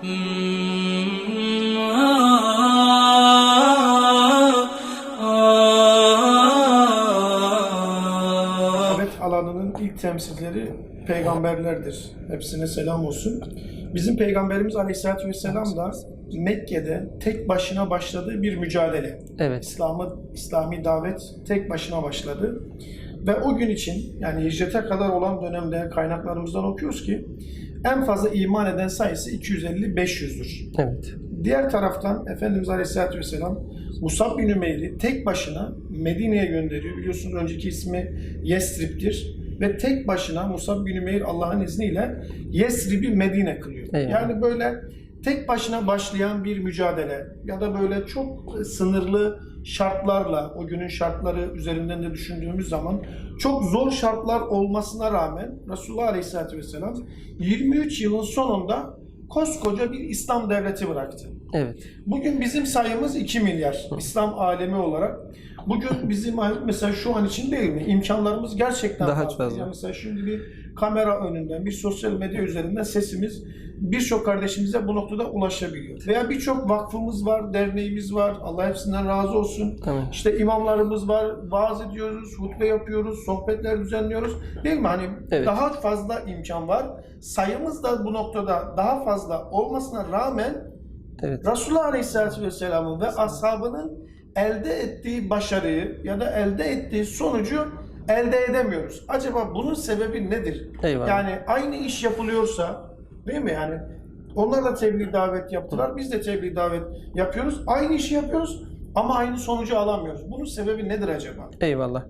Davet alanının ilk temsilcileri peygamberlerdir. Hepsine selam olsun. Bizim peygamberimiz Aleyhisselatü Vesselam da Mekke'de tek başına başladığı bir mücadele. Evet. İslam'ı, İslami davet tek başına başladı. Ve o gün için yani hicrete kadar olan dönemde kaynaklarımızdan okuyoruz ki en fazla iman eden sayısı 250-500'dür. Evet. Diğer taraftan Efendimiz Aleyhisselatü Vesselam Musab bin Ümeyr'i tek başına Medine'ye gönderiyor. Biliyorsunuz önceki ismi Yesrib'dir. Ve tek başına Musab bin Ümeyr Allah'ın izniyle Yesrib'i Medine kılıyor. Eyvallah. Yani böyle tek başına başlayan bir mücadele ya da böyle çok sınırlı şartlarla, o günün şartları üzerinden de düşündüğümüz zaman çok zor şartlar olmasına rağmen Resulullah Aleyhisselatü Vesselam 23 yılın sonunda koskoca bir İslam devleti bıraktı. Evet. Bugün bizim sayımız 2 milyar İslam alemi olarak. Bugün bizim mesela şu an için değil mi? İmkanlarımız gerçekten Daha fazla. fazla. Mesela şimdi bir kamera önünden, bir sosyal medya üzerinden sesimiz birçok kardeşimize bu noktada ulaşabiliyor. Veya birçok vakfımız var, derneğimiz var. Allah hepsinden razı olsun. Tamam. İşte imamlarımız var, vaaz ediyoruz, hutbe yapıyoruz, sohbetler düzenliyoruz. Değil mi? Hani Evet. daha fazla imkan var. Sayımız da bu noktada daha fazla olmasına rağmen Evet. Resulullah Aleyhisselatü Vesselam'ın ve ashabının elde ettiği başarıyı ya da elde ettiği sonucu elde edemiyoruz. Acaba bunun sebebi nedir? Eyvallah. Yani aynı iş yapılıyorsa değil mi yani? Onlar da tebliğ davet yaptılar. Biz de tebliğ davet yapıyoruz. Aynı işi yapıyoruz ama aynı sonucu alamıyoruz. Bunun sebebi nedir acaba? Eyvallah.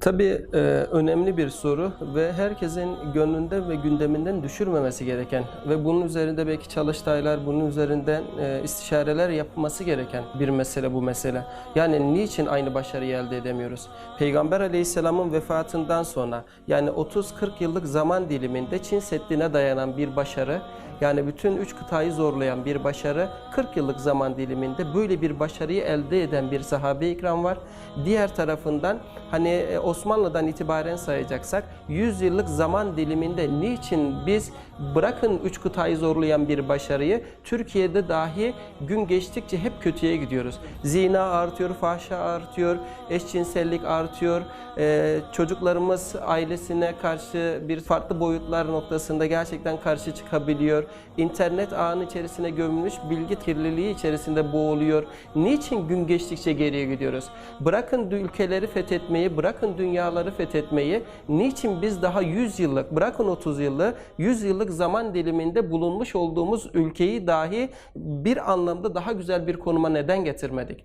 Tabii e, önemli bir soru ve herkesin gönlünde ve gündeminden düşürmemesi gereken ve bunun üzerinde belki çalıştaylar, bunun üzerinden e, istişareler yapılması gereken bir mesele bu mesele. Yani niçin aynı başarıyı elde edemiyoruz? Peygamber Aleyhisselam'ın vefatından sonra yani 30-40 yıllık zaman diliminde Çin Seddi'ne dayanan bir başarı yani bütün üç kıtayı zorlayan bir başarı 40 yıllık zaman diliminde böyle bir başarıyı elde eden bir sahabe-i ikram var. Diğer tarafından hani e, Osmanlı'dan itibaren sayacaksak 100 yıllık zaman diliminde niçin biz bırakın üç kıtayı zorlayan bir başarıyı Türkiye'de dahi gün geçtikçe hep kötüye gidiyoruz. Zina artıyor, fahşa artıyor, eşcinsellik artıyor. Ee, çocuklarımız ailesine karşı bir farklı boyutlar noktasında gerçekten karşı çıkabiliyor. İnternet ağının içerisine gömülmüş bilgi kirliliği içerisinde boğuluyor. Niçin gün geçtikçe geriye gidiyoruz? Bırakın ülkeleri fethetmeyi, bırakın dünyaları fethetmeyi. Niçin biz daha 100 yıllık, bırakın 30 yıllık, 100 yıllık zaman diliminde bulunmuş olduğumuz ülkeyi dahi bir anlamda daha güzel bir konuma neden getirmedik?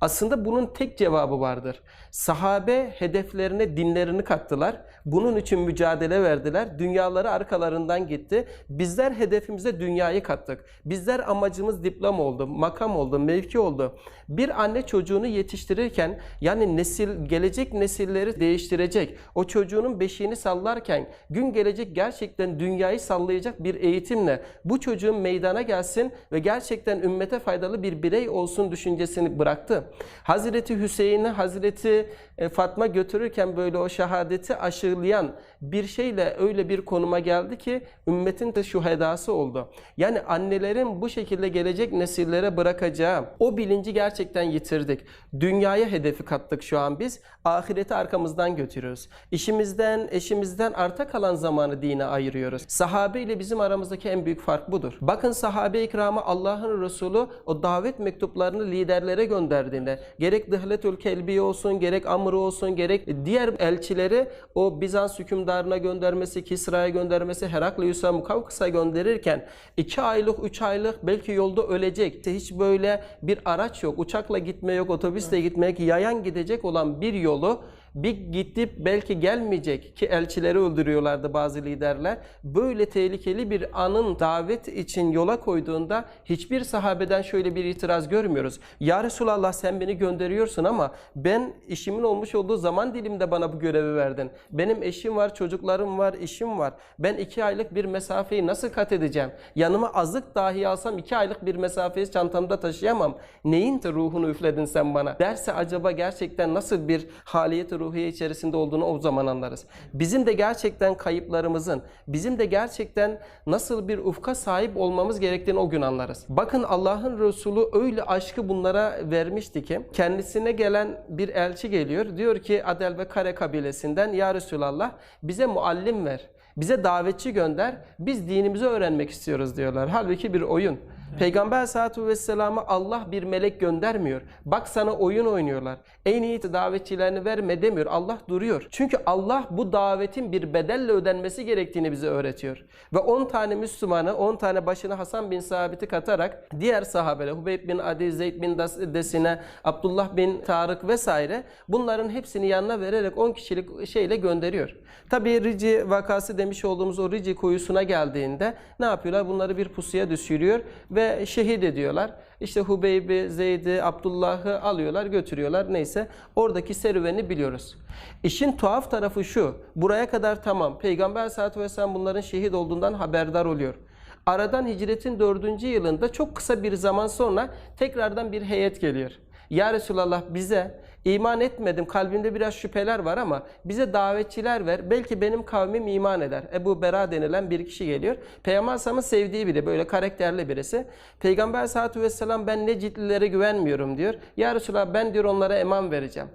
Aslında bunun tek cevabı vardır. Sahabe hedeflerine dinlerini kattılar. Bunun için mücadele verdiler. Dünyaları arkalarından gitti. Bizler hedefimize dünyayı kattık. Bizler amacımız diplom oldu, makam oldu, mevki oldu. Bir anne çocuğunu yetiştirirken yani nesil gelecek nesilleri değiştirecek. O çocuğunun beşiğini sallarken gün gelecek gerçekten dünyayı sallayacak bir eğitimle bu çocuğun meydana gelsin ve gerçekten ümmete faydalı bir birey olsun düşüncesini bıraktı. Hazreti Hüseyin'i Hazreti e, Fatma götürürken böyle o şehadeti aşılayan bir şeyle öyle bir konuma geldi ki ümmetin de şuhedası oldu. Yani annelerin bu şekilde gelecek nesillere bırakacağı o bilinci gerçekten yitirdik. Dünyaya hedefi kattık şu an biz. Ahireti arkamızdan götürüyoruz. İşimizden, eşimizden arta kalan zamanı dine ayırıyoruz. Sahabe ile bizim aramızdaki en büyük fark budur. Bakın sahabe ikramı Allah'ın Resulü o davet mektuplarını liderlere gönderdiğinde gerek Dıhletül Kelbi olsun, gerek Amr olsun, gerek diğer elçileri o Bizans hükümdarına göndermesi, Kisra'ya göndermesi, Heraklius'a, Mukavkıs'a gönderirken iki aylık, üç aylık belki yolda ölecek. Hiç böyle bir araç yok, uçakla gitme yok, otobüsle gitme yok, yayan gidecek olan bir yolu bir gidip belki gelmeyecek ki elçileri öldürüyorlardı bazı liderler. Böyle tehlikeli bir anın davet için yola koyduğunda hiçbir sahabeden şöyle bir itiraz görmüyoruz. Ya Resulallah sen beni gönderiyorsun ama ben işimin olmuş olduğu zaman dilimde bana bu görevi verdin. Benim eşim var, çocuklarım var, işim var. Ben iki aylık bir mesafeyi nasıl kat edeceğim? Yanıma azık dahi alsam iki aylık bir mesafeyi çantamda taşıyamam. Neyin ruhunu üfledin sen bana? Derse acaba gerçekten nasıl bir haliyeti ruhiye içerisinde olduğunu o zaman anlarız. Bizim de gerçekten kayıplarımızın, bizim de gerçekten nasıl bir ufka sahip olmamız gerektiğini o gün anlarız. Bakın Allah'ın Resulü öyle aşkı bunlara vermişti ki kendisine gelen bir elçi geliyor. Diyor ki Adel ve Kare kabilesinden Ya Resulallah bize muallim ver. Bize davetçi gönder. Biz dinimizi öğrenmek istiyoruz diyorlar. Halbuki bir oyun. Peygamber Aleyhisselatü Vesselam'a Allah bir melek göndermiyor. Bak sana oyun oynuyorlar. En iyi davetçilerini verme demiyor. Allah duruyor. Çünkü Allah bu davetin bir bedelle ödenmesi gerektiğini bize öğretiyor. Ve 10 tane Müslümanı, 10 tane başına Hasan bin Sabit'i katarak diğer sahabeler, Hubeyb bin Adi, Zeyd bin Desine, Abdullah bin Tarık vesaire bunların hepsini yanına vererek 10 kişilik şeyle gönderiyor. Tabi Rici vakası demiş olduğumuz o Rici kuyusuna geldiğinde ne yapıyorlar? Bunları bir pusuya düşürüyor ve şehit ediyorlar. İşte Hubeyb'i, Zeyd'i, Abdullah'ı alıyorlar, götürüyorlar. Neyse oradaki serüveni biliyoruz. İşin tuhaf tarafı şu. Buraya kadar tamam. Peygamber Aleyhisselatü Vesselam bunların şehit olduğundan haberdar oluyor. Aradan hicretin dördüncü yılında çok kısa bir zaman sonra tekrardan bir heyet geliyor. Ya Resulallah bize iman etmedim kalbimde biraz şüpheler var ama bize davetçiler ver. Belki benim kavmim iman eder. Ebu Bera denilen bir kişi geliyor. Peygamber Aleyhisselam'ın sevdiği biri böyle karakterli birisi. Peygamber Aleyhisselatü Vesselam ben Necdlilere güvenmiyorum diyor. Ya Resulallah ben diyor onlara eman vereceğim.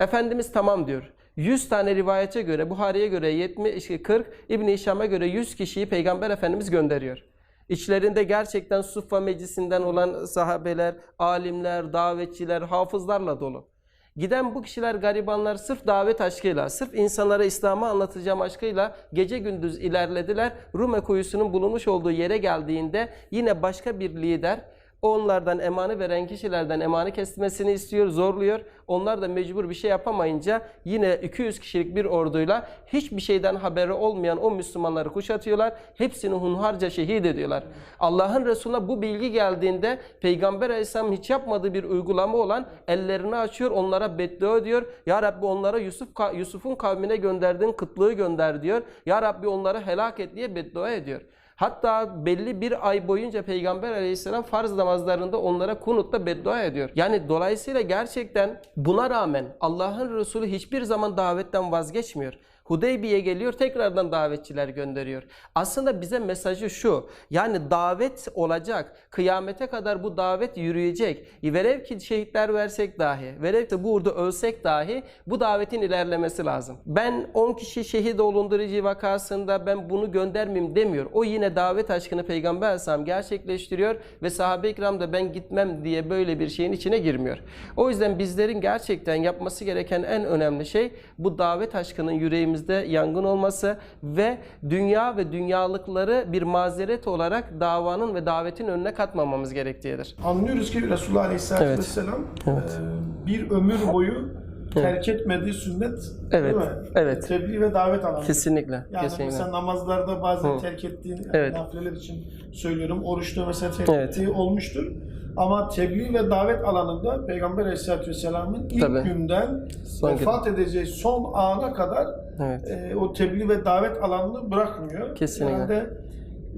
Efendimiz tamam diyor. 100 tane rivayete göre, Buhari'ye göre 70, 40, İbn-i Hişam'a göre 100 kişiyi Peygamber Efendimiz gönderiyor. İçlerinde gerçekten Suffa meclisinden olan sahabeler, alimler, davetçiler, hafızlarla dolu. Giden bu kişiler garibanlar sırf davet aşkıyla, sırf insanlara İslam'ı anlatacağım aşkıyla gece gündüz ilerlediler. Rume kuyusunun bulunmuş olduğu yere geldiğinde yine başka bir lider onlardan emanı veren kişilerden emanı kesmesini istiyor, zorluyor. Onlar da mecbur bir şey yapamayınca yine 200 kişilik bir orduyla hiçbir şeyden haberi olmayan o Müslümanları kuşatıyorlar. Hepsini hunharca şehit ediyorlar. Allah'ın Resulüne bu bilgi geldiğinde Peygamber Aleyhisselam hiç yapmadığı bir uygulama olan ellerini açıyor, onlara beddua ediyor. Ya Rabbi onlara Yusuf Yusuf'un kavmine gönderdiğin kıtlığı gönder diyor. Ya Rabbi onları helak et diye beddua ediyor. Hatta belli bir ay boyunca Peygamber aleyhisselam farz namazlarında onlara kunutla beddua ediyor. Yani dolayısıyla gerçekten buna rağmen Allah'ın Resulü hiçbir zaman davetten vazgeçmiyor. Hudeybiye geliyor tekrardan davetçiler gönderiyor. Aslında bize mesajı şu. Yani davet olacak. Kıyamete kadar bu davet yürüyecek. Velev ki şehitler versek dahi, velev ki burada ölsek dahi bu davetin ilerlemesi lazım. Ben 10 kişi şehit olundurucu vakasında ben bunu göndermeyeyim demiyor. O yine davet aşkını Peygamber Aleyhisselam gerçekleştiriyor ve sahabe-i da ben gitmem diye böyle bir şeyin içine girmiyor. O yüzden bizlerin gerçekten yapması gereken en önemli şey bu davet aşkının yüreğimizde yangın olması ve dünya ve dünyalıkları bir mazeret olarak davanın ve davetin önüne katmamamız gerektiğidir. Anlıyoruz ki Resulullah Aleyhisselatü Evet. Vesselam Evet. e, bir ömür boyu terk etmediği sünnet Evet, değil mi? evet. Tebliğ ve davet alanı. Kesinlikle. Yani kesinlikle. mesela namazlarda bazen Hı. terk ettiğin, Evet. nafileler için söylüyorum, oruçta mesela terk Evet. ettiği olmuştur. Ama tebliğ ve davet alanında Peygamber Aleyhisselatü Vesselam'ın ilk Tabii. günden Son vefat edeceği son ana kadar Evet. e, o tebliğ ve davet alanını bırakmıyor. Kesinlikle. Yani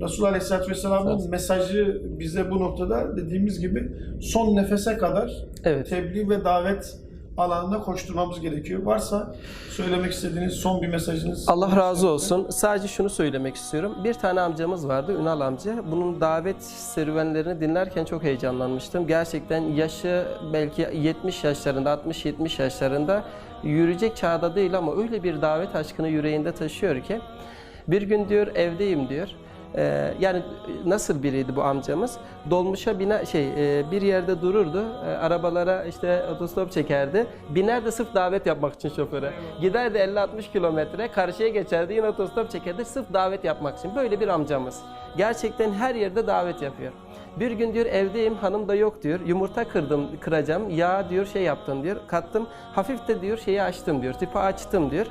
Resulullah Aleyhisselatü Vesselam'ın Evet. mesajı bize bu noktada dediğimiz gibi son nefese kadar Evet. tebliğ ve davet alanında koşturmamız gerekiyor. Varsa söylemek istediğiniz son bir mesajınız. Allah razı olsun. Sadece şunu söylemek istiyorum. Bir tane amcamız vardı, Ünal amca. Bunun davet serüvenlerini dinlerken çok heyecanlanmıştım. Gerçekten yaşı belki 70 yaşlarında, 60-70 yaşlarında yürüyecek çağda değil ama öyle bir davet aşkını yüreğinde taşıyor ki bir gün diyor evdeyim diyor. Ee, yani nasıl biriydi bu amcamız? Dolmuşa bine şey e, bir yerde dururdu. E, arabalara işte otostop çekerdi. Binerdi sırf davet yapmak için şoföre. Giderdi 50-60 kilometre karşıya geçerdi yine otostop çekerdi sırf davet yapmak için. Böyle bir amcamız. Gerçekten her yerde davet yapıyor. Bir gün diyor evdeyim hanım da yok diyor. Yumurta kırdım kıracağım. Yağ diyor şey yaptım diyor. Kattım. Hafif de diyor şeyi açtım diyor. Tipi açtım diyor.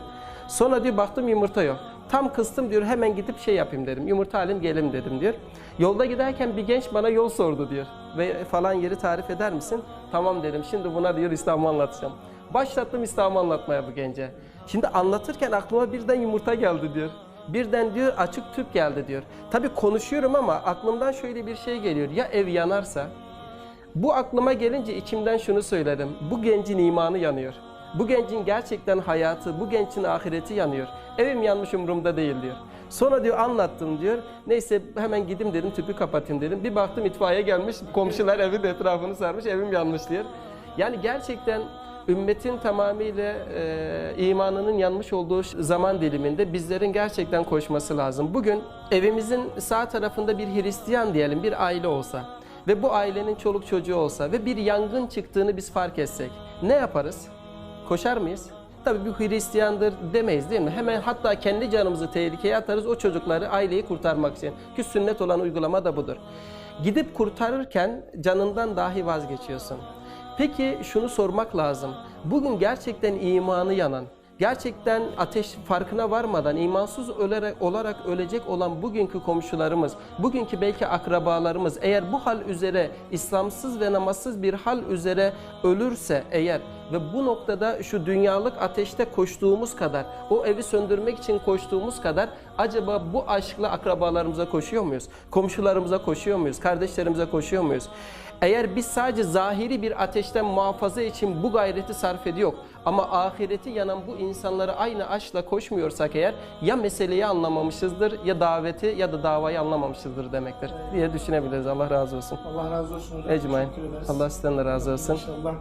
Sonra diyor baktım yumurta yok. Tam kıstım diyor hemen gidip şey yapayım dedim. Yumurta alayım gelim dedim diyor. Yolda giderken bir genç bana yol sordu diyor. Ve falan yeri tarif eder misin? Tamam dedim. Şimdi buna diyor İslam'ı anlatacağım. Başlattım İslam'ı anlatmaya bu gence. Şimdi anlatırken aklıma birden yumurta geldi diyor. Birden diyor açık tüp geldi diyor. Tabii konuşuyorum ama aklımdan şöyle bir şey geliyor. Ya ev yanarsa? Bu aklıma gelince içimden şunu söyledim. Bu gencin imanı yanıyor. Bu gencin gerçekten hayatı, bu gençin ahireti yanıyor. Evim yanmış umurumda değil diyor. Sonra diyor anlattım diyor. Neyse hemen gideyim dedim tüpü kapatayım dedim. Bir baktım itfaiye gelmiş. Komşular evin etrafını sarmış. Evim yanmış diyor. Yani gerçekten ümmetin tamamıyla e, imanının yanmış olduğu zaman diliminde bizlerin gerçekten koşması lazım. Bugün evimizin sağ tarafında bir Hristiyan diyelim bir aile olsa ve bu ailenin çoluk çocuğu olsa ve bir yangın çıktığını biz fark etsek ne yaparız? Koşar mıyız? Tabii bu Hristiyandır demeyiz değil mi? Hemen hatta kendi canımızı tehlikeye atarız o çocukları, aileyi kurtarmak için. Ki sünnet olan uygulama da budur. Gidip kurtarırken canından dahi vazgeçiyorsun. Peki şunu sormak lazım. Bugün gerçekten imanı yanan, gerçekten ateş farkına varmadan imansız ölerek, olarak ölecek olan bugünkü komşularımız, bugünkü belki akrabalarımız eğer bu hal üzere İslamsız ve namazsız bir hal üzere ölürse eğer ve bu noktada şu dünyalık ateşte koştuğumuz kadar, o evi söndürmek için koştuğumuz kadar acaba bu aşkla akrabalarımıza koşuyor muyuz? Komşularımıza koşuyor muyuz? Kardeşlerimize koşuyor muyuz? Eğer biz sadece zahiri bir ateşten muhafaza için bu gayreti sarf ediyor ama ahireti yanan bu insanları aynı aşkla koşmuyorsak eğer ya meseleyi anlamamışızdır ya daveti ya da davayı anlamamışızdır demektir diye düşünebiliriz. Allah razı olsun. Allah razı olsun. Ecmain. Allah sizden de razı olsun. İnşallah.